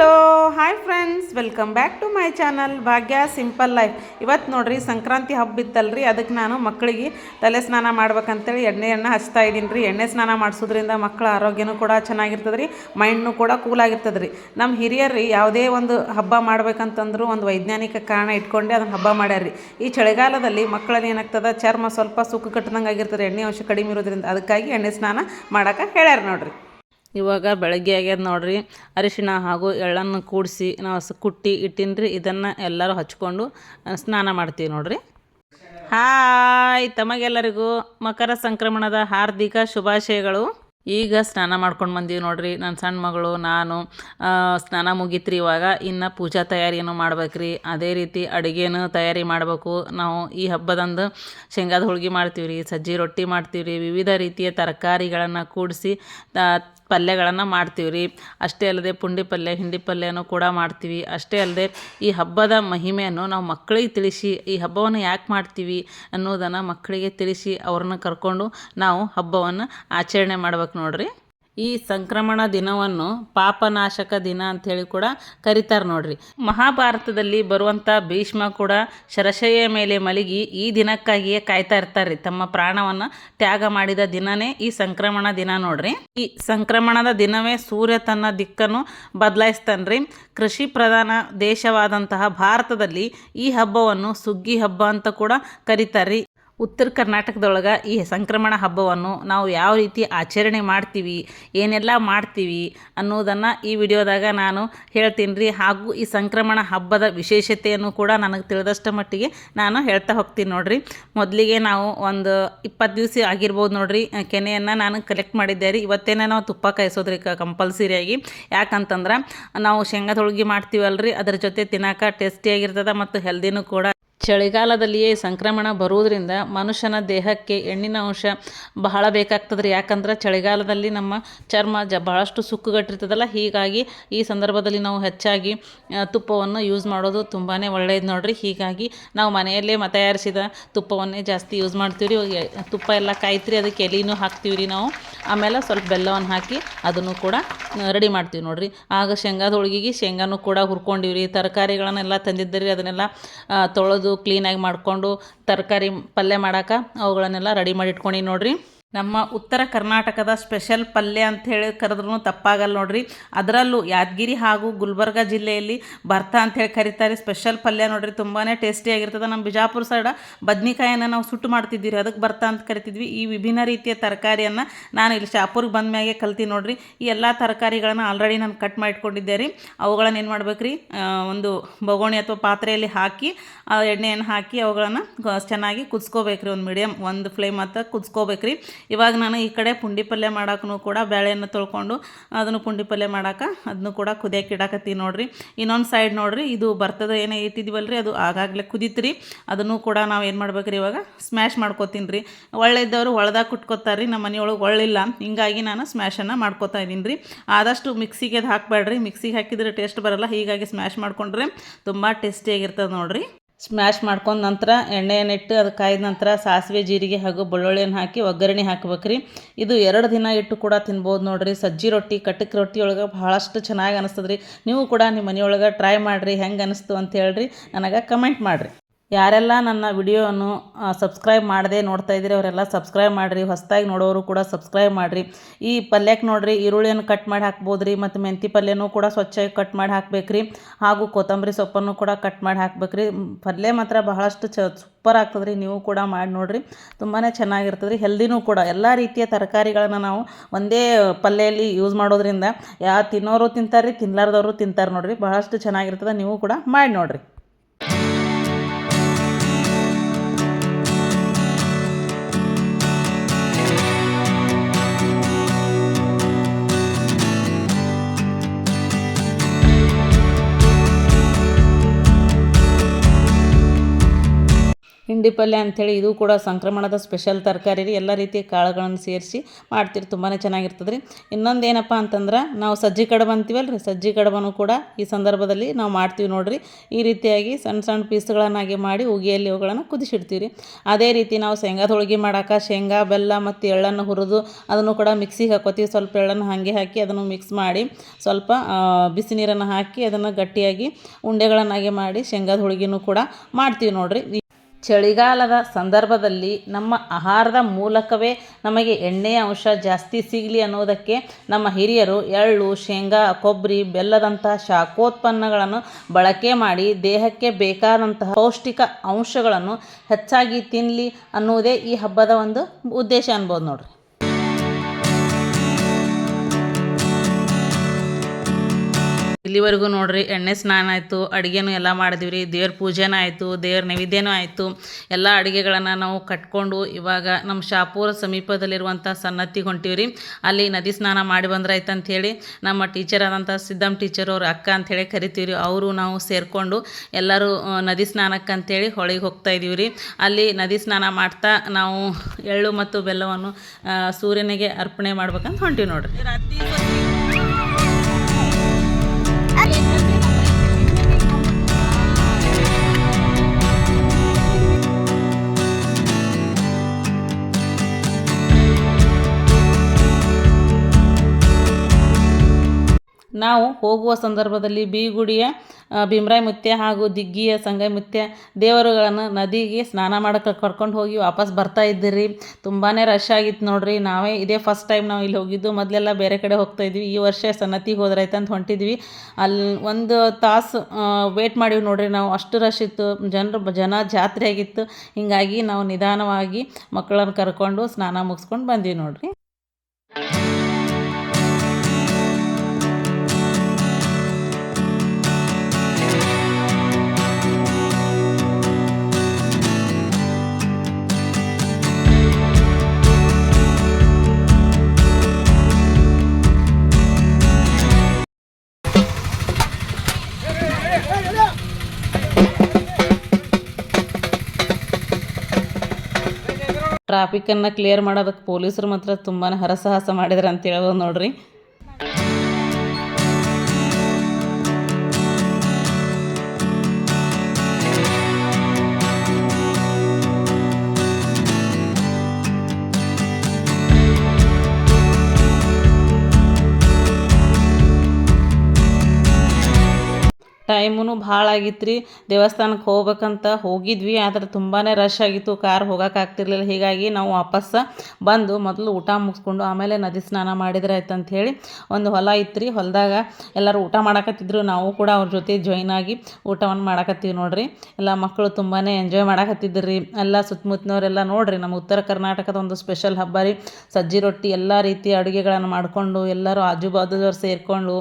Hello hi friends welcome back to my channel Bhagya simple life ಇವತ್ತು ನೋಡ್ರಿ, ಸಂಕ್ರಾಂತಿ ಹಬ್ಬ ಇತ್ತಲ್ರಿ, ಅದಕ್ಕೆ ನಾನು ಮಕ್ಕಳಿಗೆ ತಲೆ ಸ್ನಾನ ಮಾಡ್ಬೇಕಂತೇಳಿ ಎಣ್ಣೆಯನ್ನು ಹಚ್ತಾ ಇದ್ದೀನಿ ರೀ ಎಣ್ಣೆ ಸ್ನಾನ ಮಾಡಿಸೋದ್ರಿಂದ ಮಕ್ಕಳ ಆರೋಗ್ಯನೂ ಕೂಡ ಚೆನ್ನಾಗಿರ್ತದೆ ರೀ ಮೈಂಡ್ನು ಕೂಡ ಕೂಲ್ ಆಗಿರ್ತದೆ ರೀ ನಮ್ಮ ಹಿರಿಯರು ಯಾವುದೇ ಒಂದು ಹಬ್ಬ ಮಾಡ್ಬೇಕಂತಂದ್ರೂ ಒಂದು ವೈಜ್ಞಾನಿಕ ಕಾರಣ ಇಟ್ಕೊಂಡೆ ಅದನ್ನು ಹಬ್ಬ ಮಾಡ್ಯಾರ ರೀ ಈ ಚಳಿಗಾಲದಲ್ಲಿ ಮಕ್ಕಳಲ್ಲಿ ಏನಾಗ್ತದೆ, ಚರ್ಮ ಸ್ವಲ್ಪ ಸುಕ್ಕು ಕಟ್ಟದಂಗೆ ಆಗಿರ್ತದೆ ಎಣ್ಣೆ ಅಂಶ ಕಡಿಮೆ ಇರೋದ್ರಿಂದ ಅದಕ್ಕಾಗಿ ಎಣ್ಣೆ ಸ್ನಾನ ಮಾಡೋಕೆ ಹೇಳ್ಯಾರ ನೋಡ್ರಿ. ಇವಾಗ ಬೆಳಗ್ಗೆ ಆಗ್ಯದ ನೋಡ್ರಿ, ಅರಿಶಿಣ ಹಾಗೂ ಎಳ್ಳನ್ನು ಕೂಡಿಸಿ ನಾವು ಕುಟ್ಟಿ ಇಟ್ಟಿನ್ರಿ, ಇದನ್ನು ಎಲ್ಲರೂ ಹಚ್ಕೊಂಡು ಸ್ನಾನ ಮಾಡ್ತೀವಿ ನೋಡ್ರಿ. ಹಾಯ್ ತಮಗೆಲ್ಲರಿಗೂ ಮಕರ ಸಂಕ್ರಮಣದ ಹಾರ್ದಿಕ ಶುಭಾಶಯಗಳು. ಈಗ ಸ್ನಾನ ಮಾಡ್ಕೊಂಡು ಬಂದೀವಿ ನೋಡ್ರಿ ನನ್ನ ಸಣ್ಣ ಮಗಳು, ನಾನು ಸ್ನಾನ ಮುಗೀತ್ರಿ ಇವಾಗ, ಇನ್ನು ಪೂಜಾ ತಯಾರಿಯನ್ನು ಮಾಡ್ಬೇಕ್ರಿ. ಅದೇ ರೀತಿ ಅಡುಗೆನೂ ತಯಾರಿ ಮಾಡಬೇಕು. ನಾವು ಈ ಹಬ್ಬದಂದು ಶೇಂಗಾದ ಹೋಳ್ಗೆ ಮಾಡ್ತೀವಿ ರೀ ಸಜ್ಜಿ ರೊಟ್ಟಿ ಮಾಡ್ತೀವಿ ರೀ ವಿವಿಧ ರೀತಿಯ ತರಕಾರಿಗಳನ್ನು ಕೂಡಿಸಿ ಪಲ್ಯಗಳನ್ನು ಮಾಡ್ತೀವಿ ರೀ ಅಷ್ಟೇ ಅಲ್ಲದೆ ಪುಂಡಿ ಪಲ್ಯ, ಹಿಂಡಿ ಪಲ್ಯನೂ ಕೂಡ ಮಾಡ್ತೀವಿ. ಅಷ್ಟೇ ಅಲ್ಲದೆ ಈ ಹಬ್ಬದ ಮಹಿಮೆಯನ್ನು ನಾವು ಮಕ್ಕಳಿಗೆ ತಿಳಿಸಿ, ಈ ಹಬ್ಬವನ್ನು ಯಾಕೆ ಮಾಡ್ತೀವಿ ಅನ್ನೋದನ್ನು ಮಕ್ಕಳಿಗೆ ತಿಳಿಸಿ ಅವ್ರನ್ನ ಕರ್ಕೊಂಡು ನಾವು ಹಬ್ಬವನ್ನು ಆಚರಣೆ ಮಾಡ್ಬೇಕು ನೋಡ್ರಿ. ಈ ಸಂಕ್ರಮಣ ದಿನವನ್ನು ಪಾಪನಾಶಕ ದಿನ ಅಂಥೇಳಿ ಕೂಡ ಕರೀತಾರೆ ನೋಡ್ರಿ. ಮಹಾಭಾರತದಲ್ಲಿ ಬರುವಂಥ ಭೀಷ್ಮ ಕೂಡ ಶರಶಯ ಮೇಲೆ ಮಲಗಿ ಈ ದಿನಕ್ಕಾಗಿಯೇ ಕಾಯ್ತಾ ಇರ್ತಾರೆ ತಮ್ಮ ಪ್ರಾಣವನ್ನು ತ್ಯಾಗ ಮಾಡಿದ ದಿನನೇ ಈ ಸಂಕ್ರಮಣ ದಿನ ನೋಡ್ರಿ. ಈ ಸಂಕ್ರಮಣದ ದಿನವೇ ಸೂರ್ಯ ತನ್ನ ದಿಕ್ಕನ್ನು ಬದಲಾಯಿಸ್ತಾನ್ರಿ. ಕೃಷಿ ಪ್ರಧಾನ ದೇಶವಾದಂತಹ ಭಾರತದಲ್ಲಿ ಈ ಹಬ್ಬವನ್ನು ಸುಗ್ಗಿ ಹಬ್ಬ ಅಂತ ಕೂಡ ಕರೀತಾರೆ ಉತ್ತರ ಕರ್ನಾಟಕದೊಳಗೆ ಈ ಸಂಕ್ರಮಣ ಹಬ್ಬವನ್ನು ನಾವು ಯಾವ ರೀತಿ ಆಚರಣೆ ಮಾಡ್ತೀವಿ, ಏನೆಲ್ಲ ಮಾಡ್ತೀವಿ ಅನ್ನೋದನ್ನು ಈ ವಿಡಿಯೋದಾಗ ನಾನು ಹೇಳ್ತೀನಿ ರೀ ಹಾಗೂ ಈ ಸಂಕ್ರಮಣ ಹಬ್ಬದ ವಿಶೇಷತೆಯನ್ನು ಕೂಡ ನನಗೆ ತಿಳಿದಷ್ಟು ಮಟ್ಟಿಗೆ ನಾನು ಹೇಳ್ತಾ ಹೋಗ್ತೀನಿ ನೋಡಿರಿ. ಮೊದಲಿಗೆ ನಾವು ಒಂದು ಇಪ್ಪತ್ತು ದಿವಸ ಆಗಿರ್ಬೋದು ನೋಡಿರಿ, ಕೆನೆಯನ್ನು ನಾನು ಕಲೆಕ್ಟ್ ಮಾಡಿದ್ದೆ ರೀ. ಇವತ್ತೇನೆ ನಾವು ತುಪ್ಪ ಕಾಯಿಸೋದ್ರಿ ಕಂಪಲ್ಸರಿಯಾಗಿ ಯಾಕಂತಂದ್ರೆ ನಾವು ಶೇಂಗಾದ ಹೋಳ್ಗೆ ಮಾಡ್ತೀವಲ್ರಿ, ಅದ್ರ ಜೊತೆ ತಿನ್ನಕ ಟೇಸ್ಟಿಯಾಗಿರ್ತದೆ ಮತ್ತು ಹೆಲ್ದಿನೂ ಕೂಡ ಚಳಿಗಾಲದಲ್ಲಿಯೇ ಸಂಕ್ರಮಣ ಬರುವುದರಿಂದ ಮನುಷ್ಯನ ದೇಹಕ್ಕೆ ಎಣ್ಣಿನ ಅಂಶ ಬಹಳ ಬೇಕಾಗ್ತದ್ರಿ ಯಾಕಂದ್ರೆ ಚಳಿಗಾಲದಲ್ಲಿ ನಮ್ಮ ಚರ್ಮ ಜ ಬಹಳಷ್ಟು ಸುಕ್ಕುಗಟ್ಟಿರ್ತದಲ್ಲ ಹೀಗಾಗಿ ಈ ಸಂದರ್ಭದಲ್ಲಿ ನಾವು ಹೆಚ್ಚಾಗಿ ತುಪ್ಪವನ್ನು ಯೂಸ್ ಮಾಡೋದು ತುಂಬಾ ಒಳ್ಳೆಯದು ನೋಡ್ರಿ. ಹೀಗಾಗಿ ನಾವು ಮನೆಯಲ್ಲೇ ಮ ತಯಾರಿಸಿದ ತುಪ್ಪವನ್ನೇ ಜಾಸ್ತಿ ಯೂಸ್ ಮಾಡ್ತೀವಿ ರೀ ತುಪ್ಪ ಎಲ್ಲ ಕಾಯ್ತ್ರಿ ಅದಕ್ಕೆ ಎಲೆನೂ ಹಾಕ್ತೀವಿ ರೀ ನಾವು. ಆಮೇಲೆ ಸ್ವಲ್ಪ ಬೆಲ್ಲವನ್ನು ಹಾಕಿ ಅದನ್ನು ಕೂಡ ರೆಡಿ ಮಾಡ್ತೀವಿ ನೋಡ್ರಿ. ಆಗ ಶೇಂಗಾದ ಹೋಳಿಗೆಗೆ ಶೇಂಗಾನು ಕೂಡ ಹುರ್ಕೊಂಡಿವಿ ರೀ ತರಕಾರಿಗಳನ್ನೆಲ್ಲ ತಂದಿದ್ದರಿ ಅದನ್ನೆಲ್ಲ ಆ, ತೊಳೆದು ಕ್ಲೀನಾಗಿ ಮಾಡಿಕೊಂಡು ತರಕಾರಿ ಪಲ್ಯ ಮಾಡಕ್ಕೆ ಅವುಗಳನ್ನೆಲ್ಲ ರೆಡಿ ಮಾಡಿ ಇಟ್ಕೊಂಡು ನೋಡ್ರಿ. ನಮ್ಮ ಉತ್ತರ ಕರ್ನಾಟಕದ ಸ್ಪೆಷಲ್ ಪಲ್ಯ ಅಂತ ಹೇಳಿ ಕರೆದ್ರೂ ತಪ್ಪಾಗಲ್ಲ ನೋಡ್ರಿ. ಅದರಲ್ಲೂ ಯಾದಗಿರಿ ಹಾಗೂ ಗುಲ್ಬರ್ಗ ಜಿಲ್ಲೆಯಲ್ಲಿ ಭರ್ತಾ ಅಂಥೇಳಿ ಕರೀತಾರೆ. ಸ್ಪೆಷಲ್ ಪಲ್ಯ ನೋಡ್ರಿ ತುಂಬಾ ಟೇಸ್ಟಿಯಾಗಿರ್ತದೆ ನಮ್ಮ ಬಿಜಾಪುರ ಸೈಡ ಬದ್ನಿಕಾಯನ್ನು ನಾವು ಸುಟ್ಟು ಮಾಡ್ತಿದ್ದೀವಿ ಅದಕ್ಕೆ ಭರ್ತಾ ಅಂತ ಕರಿತಿದ್ವಿ. ಈ ವಿಭಿನ್ನ ರೀತಿಯ ತರಕಾರಿಯನ್ನು ನಾನು ಇಲ್ಲಿ ಶಾಪುರ್ಗೆ ಬಂದ ಮ್ಯಾಗೆ ಕಲ್ತೀನಿ ನೋಡ್ರಿ. ಈ ಎಲ್ಲ ತರಕಾರಿಗಳನ್ನು ಆಲ್ರೆಡಿ ನಾನು ಕಟ್ ಮಾಡಿಟ್ಕೊಂಡಿದ್ದೆ ರೀ. ಅವುಗಳನ್ನು ಏನು ಮಾಡ್ಬೇಕು ರೀ ಒಂದು ಬೊಗೋಣಿ ಅಥವಾ ಪಾತ್ರೆಯಲ್ಲಿ ಹಾಕಿ ಎಣ್ಣೆಯನ್ನು ಹಾಕಿ ಅವುಗಳನ್ನು ಚೆನ್ನಾಗಿ ಕುದಿಸ್ಕೋಬೇಕು ರೀ ಒಂದು ಮೀಡಿಯಮ್ ಒಂದು ಫ್ಲೇಮ್ ಹತ್ತ ಕುದಿಸ್ಕೋಬೇಕು ರೀ ಇವಾಗ ನಾನು ಈ ಕಡೆ ಪುಂಡಿ ಪಲ್ಯ ಮಾಡೋಕ್ಕೂ ಕೂಡ ಬೇಳೆಯನ್ನು ತೊಳ್ಕೊಂಡು ಅದನ್ನು ಪುಂಡಿ ಪಲ್ಯ ಮಾಡಕ್ಕೆ ಅದನ್ನು ಕೂಡ ಕುದಿಯಕ್ಕೆ ಇಡಾಕತ್ತೀನಿ ನೋಡಿರಿ. ಇನ್ನೊಂದು ಸೈಡ್ ನೋಡಿರಿ, ಇದು ಬರ್ತದ ಏನೇ ಇಟ್ಟಿದ್ವಲ್ರಿ ಅದು ಆಗಾಗಲೇ ಕುದೀತ್ರಿ. ಅದನ್ನು ಕೂಡ ನಾವು ಏನು ಮಾಡ್ಬೇಕ್ರಿ ಇವಾಗ ಸ್ಮ್ಯಾಶ್ ಮಾಡ್ಕೋತೀನಿ ರೀ ಒಳ್ಳೆ ಇದ್ದವರು ಒಳ್ದಾಗ ಕುಟ್ಕೋತಾರೆ ರೀ ನಮ್ಮ ಮನೆಯೊಳಗೆ ಒಳ್ಳಿಲ್ಲ. ಹಿಂಗಾಗಿ ನಾನು ಸ್ಮ್ಯಾಶನ್ನು ಮಾಡ್ಕೋತಾ ಇದ್ದೀನಿ ರೀ ಆದಷ್ಟು ಮಿಕ್ಸಿಗೆ ಅದು ಹಾಕಬೇಡ್ರಿ. ಮಿಕ್ಸಿಗೆ ಹಾಕಿದ್ರೆ ಟೇಸ್ಟ್ ಬರಲ್ಲ. ಹೀಗಾಗಿ ಸ್ಮ್ಯಾಶ್ ಮಾಡಿಕೊಂಡ್ರೆ ತುಂಬ ಟೇಸ್ಟಿಯಾಗಿರ್ತದೆ ನೋಡ್ರಿ. ಸ್ಮ್ಯಾಶ್ ಮಾಡ್ಕೊಂಡ ನಂತರ ಎಣ್ಣೆಯನ್ನು ಇಟ್ಟು ಅದು ಕಾಯ್ದ ನಂತರ ಸಾಸಿವೆ, ಜೀರಿಗೆ ಹಾಗೂ ಬೆಳ್ಳುಳ್ಳಿಯನ್ನು ಹಾಕಿ ಒಗ್ಗರಣೆ ಹಾಕ್ಬೇಕ್ರಿ. ಇದು ಎರಡು ದಿನ ಇಟ್ಟು ಕೂಡ ತಿನ್ಬೋದು ನೋಡಿರಿ. ಸಜ್ಜಿ ರೊಟ್ಟಿ ಕಟ್ಟಕ್ಕೆ ರೊಟ್ಟಿ ಒಳಗೆ ಭಾಳಷ್ಟು ಚೆನ್ನಾಗಿ ಅನಿಸ್ತದ್ರಿ. ನೀವು ಕೂಡ ನಿಮ್ಮ ಮನೆಯೊಳಗೆ ಟ್ರೈ ಮಾಡಿರಿ. ಹೆಂಗೆ ಅನಿಸ್ತು ಅಂತ ಹೇಳ್ರಿ. ನನಗೆ ಕಮೆಂಟ್ ಮಾಡಿರಿ. ಯಾರೆಲ್ಲ ನನ್ನ ವಿಡಿಯೋವನ್ನು ಸಬ್ಸ್ಕ್ರೈಬ್ ಮಾಡದೆ ನೋಡ್ತಾ ಇದ್ದೀರಿ, ಅವರೆಲ್ಲ ಸಬ್ಸ್ಕ್ರೈಬ್ ಮಾಡಿರಿ. ಹೊಸದಾಗಿ ನೋಡೋರು ಕೂಡ ಸಬ್ಸ್ಕ್ರೈಬ್ ಮಾಡಿರಿ. ಈ ಪಲ್ಯಕ್ಕೆ ನೋಡಿರಿ, ಈರುಳ್ಳಿಯನ್ನು ಕಟ್ ಮಾಡಿ ಹಾಕ್ಬೋದು ರೀ ಮತ್ತು ಮೆಂತಿ ಪಲ್ಯನೂ ಕೂಡ ಸ್ವಚ್ಛವಾಗಿ ಕಟ್ ಮಾಡಿ ಹಾಕ್ಬೇಕ್ರಿ. ಹಾಗೂ ಕೊತ್ತಂಬರಿ ಸೊಪ್ಪನ್ನು ಕೂಡ ಕಟ್ ಮಾಡಿ ಹಾಕ್ಬೇಕ್ರಿ. ಪಲ್ಯ ಮಾತ್ರ ಬಹಳಷ್ಟು ಚ ಸೂಪರ್ ಆಗ್ತದೆ ರೀ ನೀವು ಕೂಡ ಮಾಡಿ ನೋಡಿರಿ. ತುಂಬಾ ಚೆನ್ನಾಗಿರ್ತದೆ ರೀ ಹೆಲ್ದಿನೂ ಕೂಡ. ಎಲ್ಲ ರೀತಿಯ ತರಕಾರಿಗಳನ್ನು ನಾವು ಒಂದೇ ಪಲ್ಯಲ್ಲಿ ಯೂಸ್ ಮಾಡೋದ್ರಿಂದ, ಯಾ, ತಿನ್ನೋರು ತಿಂತಾರೆ ರೀ ತಿನ್ಲಾರ್ದವರು ತಿಂತಾರೆ ನೋಡಿರಿ. ಬಹಳಷ್ಟು ಚೆನ್ನಾಗಿರ್ತದೆ. ನೀವು ಕೂಡ ಮಾಡಿ ನೋಡ್ರಿ. ಹಿಂಡಿ ಪಲ್ಯ ಅಂಥೇಳಿ ಇದು ಕೂಡ ಸಂಕ್ರಮಣದ ಸ್ಪೆಷಲ್ ತರಕಾರಿ ರೀ. ಎಲ್ಲ ರೀತಿಯ ಕಾಳುಗಳನ್ನು ಸೇರಿಸಿ ಮಾಡ್ತೀರಿ ತುಂಬಾ ಚೆನ್ನಾಗಿರ್ತದೆ ರೀ ಇನ್ನೊಂದು ಏನಪ್ಪ ಅಂತಂದ್ರೆ, ನಾವು ಸಜ್ಜಿ ಕಡುಬು ಅಂತೀವಲ್ಲ ರೀ ಸಜ್ಜಿ ಕಡಬನ್ನು ಕೂಡ ಈ ಸಂದರ್ಭದಲ್ಲಿ ನಾವು ಮಾಡ್ತೀವಿ ನೋಡಿರಿ. ಈ ರೀತಿಯಾಗಿ ಸಣ್ಣ ಸಣ್ಣ ಪೀಸ್ಗಳನ್ನಾಗಿ ಮಾಡಿ ಉಗಿಯಲ್ಲಿ ಅವುಗಳನ್ನು ಕುದಿಸಿಡ್ತೀವಿ ರೀ ಅದೇ ರೀತಿ ನಾವು ಶೇಂಗಾದ ಹೋಳಿಗೆ ಮಾಡೋಕೆ ಶೇಂಗಾ, ಬೆಲ್ಲ ಮತ್ತು ಎಳ್ಳನ್ನು ಹುರಿದು ಅದನ್ನು ಕೂಡ ಮಿಕ್ಸಿಗೆ ಹಾಕೋತೀವಿ. ಸ್ವಲ್ಪ ಎಳ್ಳನ್ನು ಹಾಗೆ ಹಾಕಿ ಅದನ್ನು ಮಿಕ್ಸ್ ಮಾಡಿ ಸ್ವಲ್ಪ ಬಿಸಿ ನೀರನ್ನು ಹಾಕಿ ಅದನ್ನು ಗಟ್ಟಿಯಾಗಿ ಉಂಡೆಗಳನ್ನಾಗಿ ಮಾಡಿ ಶೇಂಗಾದ ಹೋಳಿಗೆನೂ ಕೂಡ ಮಾಡ್ತೀವಿ ನೋಡ್ರಿ. ಚಳಿಗಾಲದ ಸಂದರ್ಭದಲ್ಲಿ ನಮ್ಮ ಆಹಾರದ ಮೂಲಕವೇ ನಮಗೆ ಎಣ್ಣೆಯ ಅಂಶ ಜಾಸ್ತಿ ಸಿಗಲಿ ಅನ್ನೋದಕ್ಕೆ ನಮ್ಮ ಹಿರಿಯರು ಎಳ್ಳು, ಶೇಂಗಾ ಕೊಬ್ಬರಿ ಬೆಲ್ಲದಂತಹ ಶಾಖೋತ್ಪನ್ನಗಳನ್ನು ಬಳಕೆ ಮಾಡಿ ದೇಹಕ್ಕೆ ಬೇಕಾದಂತಹ ಪೌಷ್ಟಿಕ ಅಂಶಗಳನ್ನು ಹೆಚ್ಚಾಗಿ ತಿನ್ನಲಿ ಅನ್ನೋದೇ ಈ ಹಬ್ಬದ ಒಂದು ಉದ್ದೇಶ ಅನ್ಬೋದು ನೋಡ್ರಿ. ಇಲ್ಲಿವರೆಗೂ ನೋಡ್ರಿ, ಎಣ್ಣೆ ಸ್ನಾನ ಆಯಿತು, ಅಡುಗೆನೂ ಎಲ್ಲ ಮಾಡಿದ್ವಿ ರೀ ದೇವ್ರ ಪೂಜೆನೂ ಆಯಿತು, ದೇವ್ರ ನೈವೇದ್ಯನೂ ಆಯಿತು. ಎಲ್ಲ ಅಡುಗೆಗಳನ್ನು ನಾವು ಕಟ್ಕೊಂಡು ಇವಾಗ ನಮ್ಮ ಶಾಪೂರ ಸಮೀಪದಲ್ಲಿರುವಂಥ ಸನ್ನತಿಗೆ ಹೊಂಟೀವಿ ರೀ ಅಲ್ಲಿ ನದಿ ಸ್ನಾನ ಮಾಡಿ ಬಂದ್ರೆ ಆಯ್ತು ಅಂಥೇಳಿ ನಮ್ಮ ಟೀಚರ್ ಆದಂಥ ಸಿದ್ದಮ್ ಟೀಚರ್ ಅವ್ರ ಅಕ್ಕ ಅಂಥೇಳಿ ಕರಿತೀವಿ ರೀ ಅವರು ನಾವು ಸೇರಿಕೊಂಡು ಎಲ್ಲರೂ ನದಿ ಸ್ನಾನಕ್ಕೆ ಹೊಳಗೆ ಹೊಳಿಗೆ ಹೋಗ್ತಾ ಇದ್ದೀವಿ ರೀ ಅಲ್ಲಿ ನದಿ ಸ್ನಾನ ಮಾಡ್ತಾ ನಾವು ಎಳ್ಳು ಮತ್ತು ಬೆಲ್ಲವನ್ನು ಸೂರ್ಯನಿಗೆ ಅರ್ಪಣೆ ಮಾಡ್ಬೇಕಂತ ಹೊಂಟೀವಿ ನೋಡ್ರಿ. ನಾವು ಹೋಗುವ ಸಂದರ್ಭದಲ್ಲಿ ಬೀಗುಡಿಯ ಭೀಮ್ರಾಯ್ ಮುತ್ಯ ಹಾಗೂ ದಿಗ್ಗಿಯ ಸಂಗಯ ಮುತ್ಯ ದೇವರುಗಳನ್ನು ನದಿಗೆ ಸ್ನಾನ ಮಾಡೋಕೆ ಕರ್ಕೊಂಡು ಹೋಗಿ ವಾಪಸ್ ಬರ್ತಾ ಇದ್ದೀರಿ. ತುಂಬಾ ರಶ್ ಆಗಿತ್ತು ನೋಡ್ರಿ. ನಾವೇ ಇದೇ ಫಸ್ಟ್ ಟೈಮ್ ನಾವು ಇಲ್ಲಿ ಹೋಗಿದ್ದು. ಮೊದಲೆಲ್ಲ ಬೇರೆ ಕಡೆ ಹೋಗ್ತಾ ಇದ್ವಿ. ಈ ವರ್ಷ ಸನ್ನತಿಗೆ ಹೋದ್ರಾಯ್ತು ಅಂತ ಹೊಂಟಿದ್ವಿ. ಅಲ್ಲಿ ಒಂದು ತಾಸು ವೇಟ್ ಮಾಡಿವಿ ನೋಡ್ರಿ ನಾವು. ಅಷ್ಟು ರಶ್ ಇತ್ತು. ಜನರು, ಜನ ಜಾತ್ರೆ ಆಗಿತ್ತು. ಹೀಗಾಗಿ ನಾವು ನಿಧಾನವಾಗಿ ಮಕ್ಕಳನ್ನು ಕರ್ಕೊಂಡು ಸ್ನಾನ ಮುಗಿಸ್ಕೊಂಡು ಬಂದ್ವಿ ನೋಡ್ರಿ. ಟ್ರಾಫಿಕನ್ನು ಕ್ಲಿಯರ್ ಮಾಡೋದಕ್ಕೆ ಪೊಲೀಸರು ಮಾತ್ರ ತುಂಬಾ ಹರಸಾಹಸ ಮಾಡಿದ್ರು ಅಂತ ಹೇಳ್ಬೋದು ನೋಡ್ರಿ. ಟೈಮೂ ಭಾಳ ಆಗಿತ್ತು ರೀ ದೇವಸ್ಥಾನಕ್ಕೆ ಹೋಗ್ಬೇಕಂತ ಹೋಗಿದ್ವಿ, ಆದರೆ ತುಂಬಾ ರಶ್ ಆಗಿತ್ತು. ಕಾರ್ ಹೋಗೋಕ್ಕಾಗ್ತಿರ್ಲಿಲ್ಲ ಹೀಗಾಗಿ ನಾವು ವಾಪಸ್ ಬಂದು ಮೊದಲು ಊಟ ಮುಗಿಸ್ಕೊಂಡು ಆಮೇಲೆ ನದಿ ಸ್ನಾನ ಮಾಡಿದ್ರೆ ಆಯ್ತು ಅಂತ ಹೇಳಿ ಒಂದು ಹೊಲ ಇತ್ತು ರೀ ಹೊಲದಾಗ ಎಲ್ಲರೂ ಊಟ ಮಾಡಕತ್ತಿದ್ರು. ನಾವು ಕೂಡ ಅವ್ರ ಜೊತೆ ಜಾಯ್ನ್ ಆಗಿ ಊಟವನ್ನು ಮಾಡಕತ್ತೀವಿ ನೋಡ್ರಿ. ಎಲ್ಲ ಮಕ್ಕಳು ತುಂಬಾ ಎಂಜಾಯ್ ಮಾಡಕತ್ತಿದ್ರು. ರೀ ಎಲ್ಲ ಸುತ್ತಮುತ್ತನವರೆಲ್ಲ ನೋಡ್ರಿ, ನಮ್ಮ ಉತ್ತರ ಕರ್ನಾಟಕದ ಒಂದು ಸ್ಪೆಷಲ್ ಹಬ್ಬ ರೀ. ಸಜ್ಜಿ ರೊಟ್ಟಿ, ಎಲ್ಲ ರೀತಿಯ ಅಡುಗೆಗಳನ್ನು ಮಾಡಿಕೊಂಡು ಎಲ್ಲರೂ ಆಜು ಬಾಜುದವ್ರು ಸೇರಿಕೊಂಡು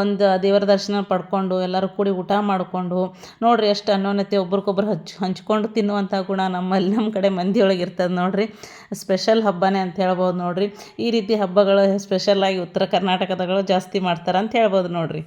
ಒಂದು ದೇವರ ದರ್ಶನ ಪಡ್ಕೊಂಡು ಎಲ್ಲರೂ ಕೂಡಿ ಊಟ ಮಾಡಿಕೊಂಡು, ನೋಡ್ರಿ ಎಷ್ಟು ಅನ್ನೋನತೆ ಒಬ್ರಿಗೊಬ್ರು ಹಚ್, ಹಂಚ್ಕೊಂಡು ತಿನ್ನುವಂಥ ಗುಣ ನಮ್ಮಲ್ಲಿ ನಮ್ಮ ಕಡೆ ಮಂದಿಯೊಳಗೆ ಇರ್ತದೆ ನೋಡ್ರಿ. ಸ್ಪೆಷಲ್ ಹಬ್ಬನೇ ಅಂತ ಹೇಳ್ಬೋದು ನೋಡ್ರಿ. ಈ ರೀತಿ ಹಬ್ಬಗಳು ಸ್ಪೆಷಲಾಗಿ ಉತ್ತರ ಕರ್ನಾಟಕದಗಳು ಜಾಸ್ತಿ ಮಾಡ್ತಾರೆ ಅಂತ ಹೇಳ್ಬೋದು ನೋಡ್ರಿ.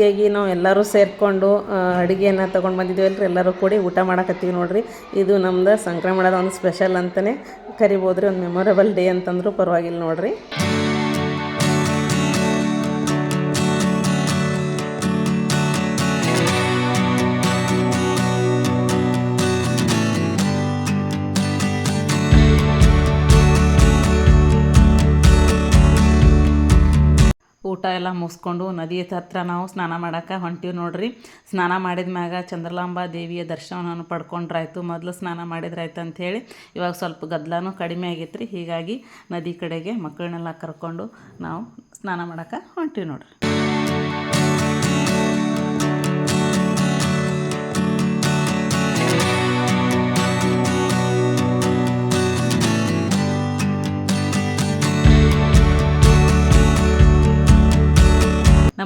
ರೀತಿಯಾಗಿ ನಾವು ಎಲ್ಲರೂ ಸೇರಿಕೊಂಡು ಅಡುಗೆಯನ್ನು ತೊಗೊಂಡು ಬಂದಿದ್ದೀವಿ. ಅಲ್ರಿ ಎಲ್ಲರೂ ಕೂಡಿ ಊಟ ಮಾಡಕತ್ತೀವಿ ನೋಡ್ರಿ. ಇದು ನಮ್ದು ಸಂಕ್ರಮಣದ ಒಂದು ಸ್ಪೆಷಲ್ ಅಂತಲೇ ಕರಿಬೋದ್ರಿ. ಒಂದು ಮೆಮೊರೇಬಲ್ ಡೇ ಅಂತಂದ್ರೂ ಪರವಾಗಿಲ್ಲ ನೋಡ್ರಿ. ಮುಗಿಸ್ಕೊಂಡು ನದಿ ಹತ್ರ ನಾವು ಸ್ನಾನ ಮಾಡೋಕೆ ಹೊಂಟೀವಿ ನೋಡ್ರಿ. ಸ್ನಾನ ಮಾಡಿದ ಮ್ಯಾಗ ಚಂದ್ರಲಾಂಬಾ ದೇವಿಯ ದರ್ಶನವನ್ನು ಪಡ್ಕೊಂಡ್ರಾಯ್ತು. ಮೊದಲು ಸ್ನಾನ ಮಾಡಿದ್ರಾಯ್ತು ಅಂಥೇಳಿ ಇವಾಗ ಸ್ವಲ್ಪ ಗದ್ದಲನೂ ಕಡಿಮೆ ಆಗೈತೆ ರೀ ಹೀಗಾಗಿ ನದಿ ಕಡೆಗೆ ಮಕ್ಕಳನ್ನೆಲ್ಲ ಕರ್ಕೊಂಡು ನಾವು ಸ್ನಾನ ಮಾಡೋಕೆ ಹೊಂಟೀವಿ ನೋಡ್ರಿ.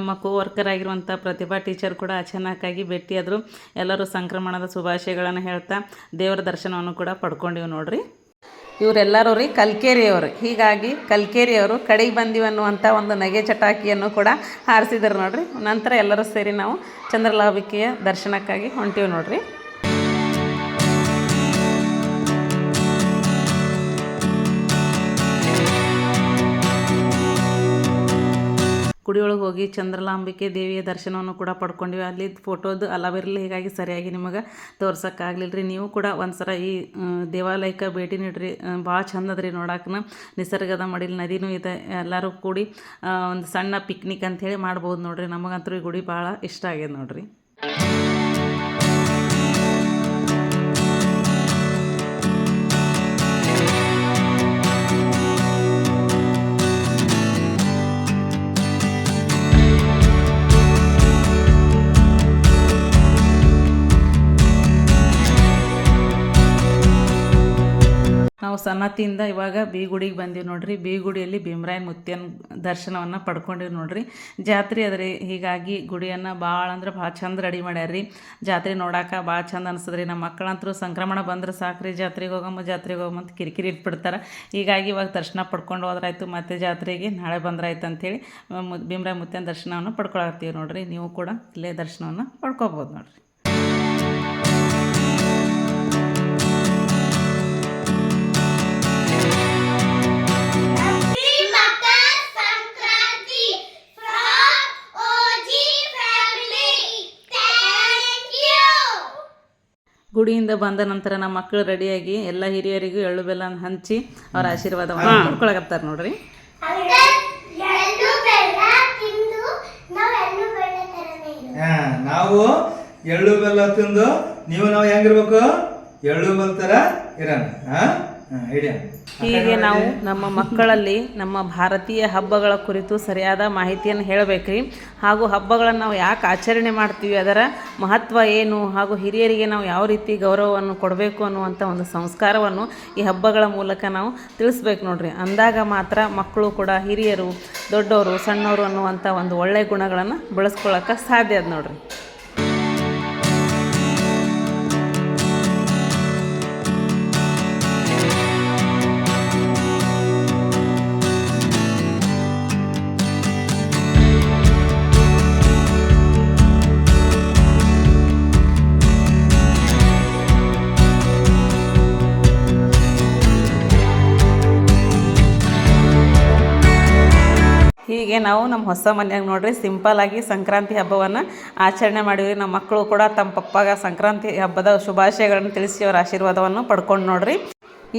ನಮ್ಮ ಕೋ ವರ್ಕರ್ ಆಗಿರುವಂಥ ಪ್ರತಿಭಾ ಟೀಚರ್ ಕೂಡ ಅಚಾನಕ್ಕಾಗಿ ಭೇಟಿಯಾದರು ಎಲ್ಲರೂ ಸಂಕ್ರಮಣದ ಶುಭಾಶಯಗಳನ್ನು ಹೇಳ್ತಾ ದೇವರ ದರ್ಶನವನ್ನು ಕೂಡ ಪಡ್ಕೊಂಡಿವಿ ನೋಡ್ರಿ. ಇವರೆಲ್ಲರೂ ರೀ ಕಲ್ಕೇರಿಯವರು. ಹೀಗಾಗಿ ಕಲ್ಕೇರಿಯವರು ಕಡೆಗೆ ಬಂದೀವಿ ಅನ್ನುವಂಥ ಒಂದು ನಗೆ ಚಟಾಕಿಯನ್ನು ಕೂಡ ಹಾರಿಸಿದರು ನೋಡ್ರಿ. ನಂತರ ಎಲ್ಲರೂ ಸೇರಿ ನಾವು ಚಂದ್ರಲಾಭಿಕೆಯ ದರ್ಶನಕ್ಕಾಗಿ ಹೊಂಟೀವಿ ನೋಡ್ರಿ. ಗುಡಿಯೊಳಗೆ ಹೋಗಿ ಚಂದ್ರಲಾಂಬಿಕೆ ದೇವಿಯ ದರ್ಶನವನ್ನು ಕೂಡ ಪಡ್ಕೊಂಡಿವಿ. ಅಲ್ಲಿ ಫೋಟೋದು ಅಲವಿರಲಿ. ಹೀಗಾಗಿ ಸರಿಯಾಗಿ ನಿಮಗೆ ತೋರ್ಸೋಕ್ಕಾಗಲಿಲ್ಲ ರೀ ನೀವು ಕೂಡ ಒಂದ್ಸಲ ಈ ದೇವಾಲಯಕ್ಕೆ ಭೇಟಿ ನೀಡ್ರಿ. ಭಾಳ ಚಂದ ಅದ ರೀ ನೋಡಾಕನ. ನಿಸರ್ಗದ ಮಡಿಲಿ ನದಿನೂ ಇದೆ. ಎಲ್ಲರೂ ಕೂಡಿ ಒಂದು ಸಣ್ಣ ಪಿಕ್ನಿಕ್ ಅಂಥೇಳಿ ಮಾಡ್ಬೋದು ನೋಡ್ರಿ. ನಮಗಂತೂ ಈ ಗುಡಿ ಭಾಳ ಇಷ್ಟ ಆಗ್ಯದ ನೋಡ್ರಿ. ನಾವು ಸನ್ನತಿಯಿಂದ ಇವಾಗ ಬೀಗುಡಿಗೆ ಬಂದೀವಿ ನೋಡ್ರಿ. ಬೀಗುಡಿಯಲ್ಲಿ ಭೀಮರಾಯನ ಮುತ್ಯನ ದರ್ಶನವನ್ನು ಪಡ್ಕೊಂಡಿವಿ ನೋಡ್ರಿ. ಜಾತ್ರೆ ಅದ್ರಿ ಹೀಗಾಗಿ ಗುಡಿಯನ್ನು ಭಾಳ ಅಂದ್ರೆ ಭಾಳ ಚಂದ ರೆಡಿ ಮಾಡ್ಯಾರ್ರಿ. ಜಾತ್ರೆ ನೋಡಾಕ ಭಾಳ ಚಂದ ಅನ್ಸದ್ರಿ. ನಮ್ಮ ಮಕ್ಕಳಂತರೂ ಸಂಕ್ರಮಣ ಬಂದ್ರೆ ಸಾಕ್ರಿ, ಜಾತ್ರೆಗೆ ಹೋಗಮ್ಮ ಜಾತ್ರೆಗೆ ಹೋಗಮ್ಮ ಅಂತ ಕಿರಿಕಿರಿ ಇಟ್ಬಿಡ್ತಾರೆ. ಹೀಗಾಗಿ ಇವಾಗ ದರ್ಶನ ಪಡ್ಕೊಂಡು ಹೋದ್ರಾಯ್ತು, ಮತ್ತೆ ಜಾತ್ರೆಗೆ ನಾಳೆ ಬಂದ್ರಾಯ್ತು ಅಂಥೇಳಿ ಭೀಮರಾಯ ಮುತ್ಯನ ದರ್ಶನವನ್ನು ಪಡ್ಕೊಳತ್ತೀವಿ ನೋಡ್ರಿ. ನೀವು ಕೂಡ ಇಲ್ಲೇ ದರ್ಶನವನ್ನು ಪಡ್ಕೋಬೋದು ನೋಡ್ರಿ. ಗುಡಿಯಿಂದ ಬಂದ ನಂತರ ನಮ್ಮ ಮಕ್ಕಳು ರೆಡಿಯಾಗಿ ಎಲ್ಲ ಹಿರಿಯರಿಗೂ ಎಳ್ಳು ಬೆಲ್ಲ ಹಂಚಿ ಅವ್ರ ಆಶೀರ್ವಾದವನ್ನು ಮಾಡ್ಕೊಳಕತ್ತಾರ ನೋಡ್ರಿ. ಅಂಕಲ್ ಬೆಲ್ಲ ತಿಂದು ನಾವು ಎಳ್ಳು ಬೆಲ್ಲ ತರನೇ ಹಾ, ನಾವು ಎಳ್ಳು ಬೆಲ್ಲ ತಿಂದು ನೀವು ನಾವು ಹೆಂಗಿರ್ಬೇಕು? ಎಳ್ಳು ಬೆಲ್ಲ ಥರ ಇರೋಣ ಹೀಗೆ ನಾವು ನಮ್ಮ ಮಕ್ಕಳಲ್ಲಿ ನಮ್ಮ ಭಾರತೀಯ ಹಬ್ಬಗಳ ಕುರಿತು ಸರಿಯಾದ ಮಾಹಿತಿಯನ್ನು ಹೇಳಬೇಕ್ರಿ. ಹಾಗೂ ಹಬ್ಬಗಳನ್ನು ನಾವು ಯಾಕೆ ಆಚರಣೆ ಮಾಡ್ತೀವಿ ಅದರ ಮಹತ್ವ ಏನು ಹಾಗೂ ಹಿರಿಯರಿಗೆ ನಾವು ಯಾವ ರೀತಿ ಗೌರವವನ್ನು ಕೊಡಬೇಕು ಅನ್ನುವಂಥ ಒಂದು ಸಂಸ್ಕಾರವನ್ನು ಈ ಹಬ್ಬಗಳ ಮೂಲಕ ನಾವು ತಿಳಿಸ್ಬೇಕು ನೋಡ್ರಿ. ಅಂದಾಗ ಮಾತ್ರ ಮಕ್ಕಳು ಕೂಡ ಹಿರಿಯರು ದೊಡ್ಡವರು ಸಣ್ಣವರು ಅನ್ನುವಂಥ ಒಂದು ಒಳ್ಳೆಯ ಗುಣಗಳನ್ನು ಬೆಳೆಸ್ಕೊಳ್ಳೋಕೆ ಸಾಧ್ಯ ಅದು ನೋಡ್ರಿ. ಹೀಗೆ ನಾವು ನಮ್ಮ ಹೊಸ ಮನೆಯಾಗ ನೋಡ್ರಿ ಸಿಂಪಲ್ ಆಗಿ ಸಂಕ್ರಾಂತಿ ಹಬ್ಬವನ್ನು ಆಚರಣೆ ಮಾಡಿವಿ ನಮ್ಮ ಮಕ್ಕಳು ಕೂಡ ತಮ್ಮ ಪಪ್ಪಾಗ ಸಂಕ್ರಾಂತಿ ಹಬ್ಬದ ಶುಭಾಶಯಗಳನ್ನು ತಿಳಿಸಿ ಅವರ ಆಶೀರ್ವಾದವನ್ನು ಪಡ್ಕೊಂಡು ನೋಡ್ರಿ.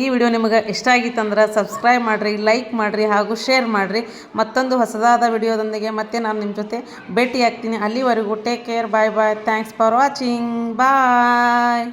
ಈ ವಿಡಿಯೋ ನಿಮಗೆ ಇಷ್ಟ ಆಗಿತ್ತಂದ್ರೆ ಸಬ್ಸ್ಕ್ರೈಬ್ ಮಾಡಿರಿ ಲೈಕ್ ಮಾಡಿರಿ ಹಾಗೂ ಶೇರ್ ಮಾಡಿರಿ. ಮತ್ತೊಂದು ಹೊಸದಾದ ವಿಡಿಯೋದೊಂದಿಗೆ ಮತ್ತೆ ನಾನು ನಿಮ್ಮ ಜೊತೆ ಭೇಟಿ ಆಗ್ತೀನಿ ಅಲ್ಲಿವರೆಗೂ take care bye bye thanks for watching bye